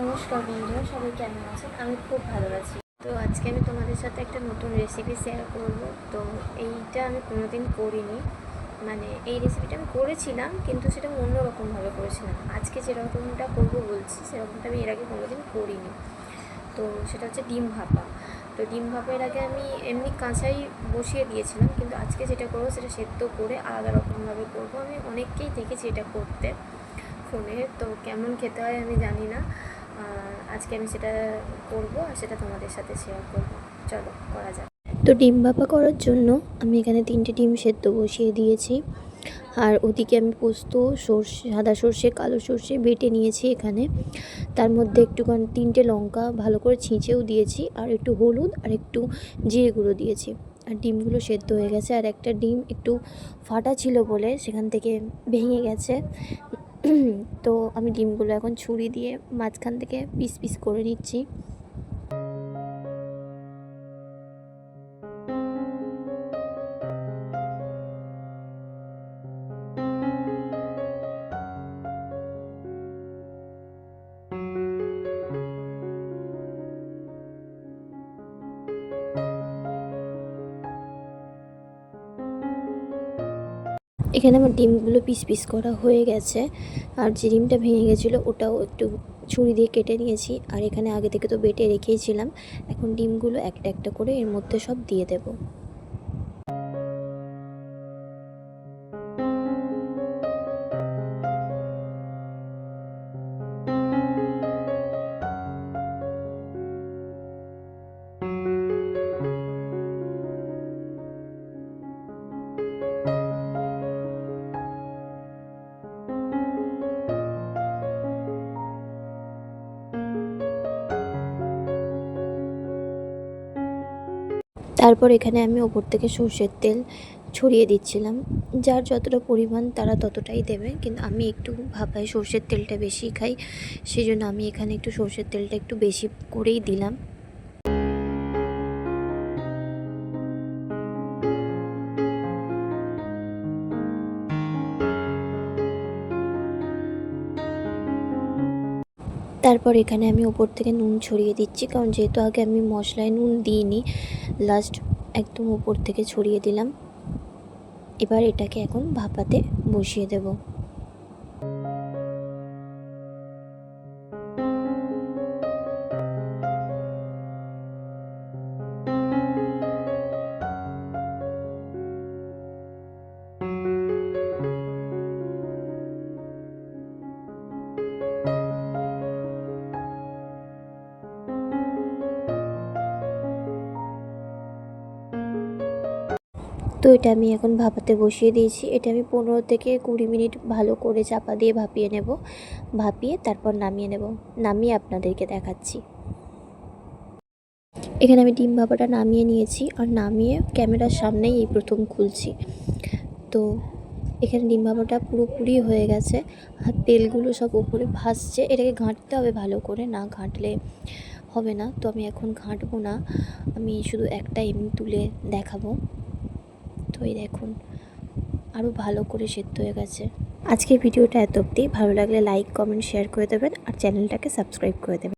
নমস্কার বন্ধুরা, সবাই কেমন আছেন? আমি খুব ভালো আছি। তো আজকে আমি তোমাদের সাথে একটা নতুন রেসিপি শেয়ার করব। তো এইটা আমি কোনোদিন করিনি। মানে এই রেসিপিটা আমি করেছিলাম, কিন্তু সেটা অন্যরকমভাবে করেছিলাম। আজকে যেরকমটা করব বলছি, সেরকমটা আমি এর আগে কোনোদিন করিনি। তো সেটা হচ্ছে ডিম ভাপা। তো ডিম ভাপার আগে আমি এমনি কাঁচাই বসিয়ে দিয়েছিলাম, কিন্তু আজকে যেটা করব সেটা সেদ্ধ করে আলাদা রকমভাবে করব। আমি অনেককেই দেখেছি এটা করতে ফোনে, তো কেমন খেতে হয় আমি জানি না। আজকে আমি সেটা করব আর সেটা তোমাদের সাথে শেয়ার করব। চলো, করা যাক। তো ডিম ভাপা করার জন্য আমি এখানে তিনটে ডিম সেদ্ধ বসিয়ে দিয়েছি। আর ওদিকে আমি পোস্ত, সর্ষে, সাদা সর্ষে, কালো সর্ষে বেটে নিয়েছি এখানে। তার মধ্যে একটুখানি তিনটে লঙ্কা ভালো করে ছিঁচেও দিয়েছি আর একটু হলুদ আর একটু জিরে গুঁড়ো দিয়েছি। আর ডিমগুলো সেদ্ধ হয়ে গেছে। আর একটা ডিম একটু ফাটা ছিল বলে সেখান থেকে ভেঙে গেছে। তো আমি ডিমগুলো এখন ছুরি দিয়ে মাঝখান থেকে পিস পিস করে নিচ্ছি। এখানে আমার ডিমগুলো পিস পিস করা হয়ে গেছে। আর যে ডিমটা ভেঙে গেছিল, ওটাও একটু ছুরি দিয়ে কেটে নিয়েছি। আর এখানে আগে থেকে তো বেটে রেখেইছিলাম এখন ডিমগুলো একটা একটা করে এর মধ্যে সব দিয়ে দেবো। তারপর এখানে আমি ওপর থেকে সর্ষের তেল ছড়িয়ে দিচ্ছিলাম। যার যতটা পরিমাণ তারা ততটাই দেবে। কিন্তু আমি একটু ভাপায় সর্ষের তেলটা বেশি খাই। সেই জন্য আমি এখানে একটু সর্ষের তেলটা একটু বেশি করেই দিলাম। তারপর এখানে আমি ওপর থেকে নুন ছড়িয়ে দিচ্ছি, কারণ যেহেতু আগে আমি মশলায় নুন দিইনি লাস্ট একদম উপর থেকে ছড়িয়ে দিলাম। এবার এটাকে এখন ভাপাতে বসিয়ে দেব। তো এটা আমি এখন ভাপাতে বসিয়ে দিয়েছি। এটা আমি পনেরো থেকে কুড়ি মিনিট ভালো করে চাপা দিয়ে ভাপিয়ে নেব। ভাপিয়ে তারপর নামিয়ে নেব। নামিয়ে আপনাদেরকে দেখাচ্ছি। এখানে আমি ডিম ভাপাটা নামিয়ে নিয়েছি আর নামিয়ে ক্যামেরার সামনেই এই প্রথম খুলছি। তো এখানে ডিম ভাপাটা পুরোপুরি হয়ে গেছে। আর তেলগুলো সব উপরে ভাসছে। এটাকে ঘাঁটতে হবে ভালো করে, না ঘাঁটলে হবে না। তো আমি এখন ঘাঁটবো না। আমি শুধু একটা এমনি তুলে দেখাবো। এই দেখুন। আরও ভালো করে সেদ্ধ হয়ে গেছে। আজকের ভিডিওটা এত অবধি। ভালো লাগলে লাইক কমেন্ট শেয়ার করে দেবেন। আর চ্যানেলটাকে সাবস্ক্রাইব করে দেবেন।